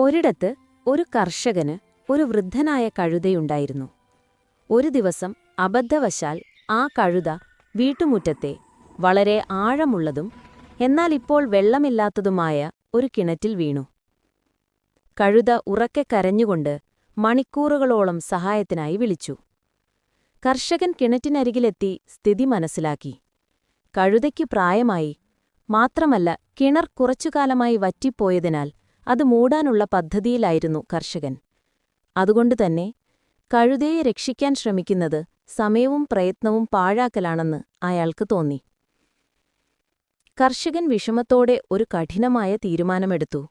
ഒരിടത്ത് ഒരു കർഷകന് ഒരു വൃദ്ധനായ കഴുതയുണ്ടായിരുന്നു. ഒരു ദിവസം അബദ്ധവശാൽ ആ കഴുത വീട്ടുമുറ്റത്തെ വളരെ ആഴമുള്ളതും എന്നാൽ ഇപ്പോൾ വെള്ളമില്ലാത്തതുമായ ഒരു കിണറ്റിൽ വീണു. കഴുത ഉറക്കെ കരഞ്ഞുകൊണ്ട് മണിക്കൂറുകളോളം സഹായത്തിനായി വിളിച്ചു. കർഷകൻ കിണറ്റിനരികിലെത്തി സ്ഥിതി മനസ്സിലാക്കി. കഴുതയ്ക്ക് പ്രായമായി മാത്രമല്ല കിണർ കുറച്ചുകാലമായി വറ്റിപ്പോയതിനാൽ അത് മൂടാനുള്ള പദ്ധതിയിലായിരുന്നു കർഷകൻ. അതുകൊണ്ടുതന്നെ കഴുതയെ രക്ഷിക്കാൻ ശ്രമിക്കുന്നത് സമയവും പ്രയത്നവും പാഴാക്കലാണെന്ന് അയാൾക്ക് തോന്നി. കർഷകൻ വിഷമത്തോടെ ഒരു കഠിനമായ തീരുമാനമെടുത്തു.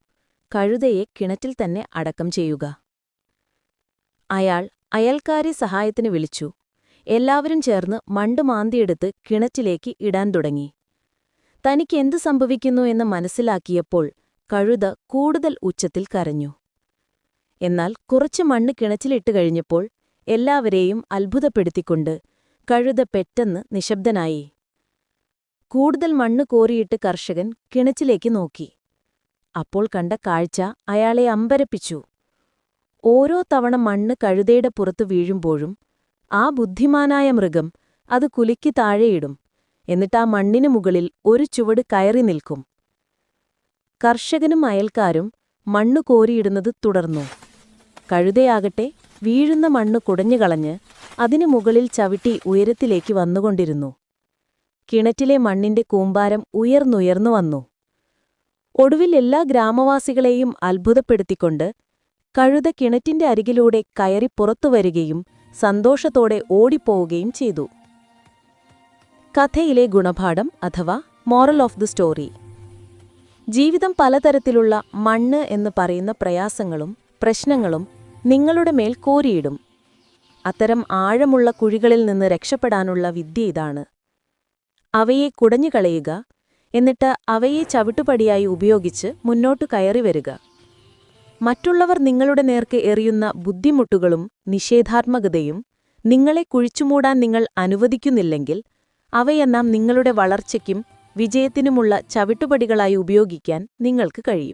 കഴുതയെ കിണറ്റിൽ തന്നെ അടക്കം ചെയ്യുക. അയാൾ അയൽക്കാരെ സഹായത്തിന് വിളിച്ചു. എല്ലാവരും ചേർന്ന് മണ്ട് മാന്തിയെടുത്ത് കിണറ്റിലേക്ക് ഇടാൻ തുടങ്ങി. തനിക്ക് എന്തു സംഭവിക്കുന്നു എന്ന് മനസ്സിലാക്കിയപ്പോൾ കഴുത കൂടുതൽ ഉച്ചത്തിൽ കരഞ്ഞു. എന്നാൽ കുറച്ച് മണ്ണ് കിണച്ചിലിട്ട് കഴിഞ്ഞപ്പോൾ എല്ലാവരെയും അത്ഭുതപ്പെടുത്തിക്കൊണ്ട് കഴുത പെട്ടെന്ന് നിശബ്ദനായി. കൂടുതൽ മണ്ണ് കോരിയിട്ട് കർഷകൻ കിണച്ചിലേക്ക് നോക്കി. അപ്പോൾ കണ്ട കാഴ്ച അയാളെ അമ്പരപ്പിച്ചു. ഓരോ തവണ മണ്ണ് കഴുതയുടെ പുറത്തു വീഴുമ്പോഴും ആ ബുദ്ധിമാനായ മൃഗം അത് കുലുക്കി താഴെയിടും. എന്നിട്ടാ മണ്ണിനു മുകളിൽ ഒരു ചുവട് കയറി നിൽക്കും. കർഷകനും അയൽക്കാരും മണ്ണു കോരിയിടുന്നത് തുടർന്നു. കഴുതയാകട്ടെ വീഴുന്ന മണ്ണ് കുടഞ്ഞുകളഞ്ഞ് അതിനു മുകളിൽ ചവിട്ടി ഉയരത്തിലേക്ക് വന്നുകൊണ്ടിരുന്നു. കിണറ്റിലെ മണ്ണിന്റെ കൂമ്പാരം ഉയർന്നുയർന്നു വന്നു. ഒടുവിൽ എല്ലാ ഗ്രാമവാസികളെയും അത്ഭുതപ്പെടുത്തിക്കൊണ്ട് കഴുത കിണറ്റിന്റെ അരികിലൂടെ കയറി പുറത്തുവരികയും സന്തോഷത്തോടെ ഓടിപ്പോവുകയും ചെയ്തു. കഥയിലെ ഗുണപാഠം അഥവാ മോറൽ ഓഫ് ദി സ്റ്റോറി. ജീവിതം പലതരത്തിലുള്ള മണ്ണ് എന്ന് പറയുന്ന പ്രയാസങ്ങളും പ്രശ്നങ്ങളും നിങ്ങളുടെ മേൽ കോരിയിടും. അത്തരം ആഴമുള്ള കുഴികളിൽ നിന്ന് രക്ഷപ്പെടാനുള്ള വിദ്യ ഇതാണ്. അവയെ കുടഞ്ഞുകളയുക എന്നിട്ട് അവയെ ചവിട്ടുപടിയായി ഉപയോഗിച്ച് മുന്നോട്ട് കയറി വരിക. മറ്റുള്ളവർ നിങ്ങളുടെ നേർക്ക് എറിയുന്ന ബുദ്ധിമുട്ടുകളും നിഷേധാത്മകതയും നിങ്ങളെ കുഴിച്ചുമൂടാൻ നിങ്ങൾ അനുവദിക്കുന്നില്ലെങ്കിൽ അവയെന്നാം നിങ്ങളുടെ വളർച്ചയ്ക്കും വിജയത്തിനുമുള്ള ചവിട്ടുപടികളായി ഉപയോഗിക്കാൻ നിങ്ങൾക്ക് കഴിയും.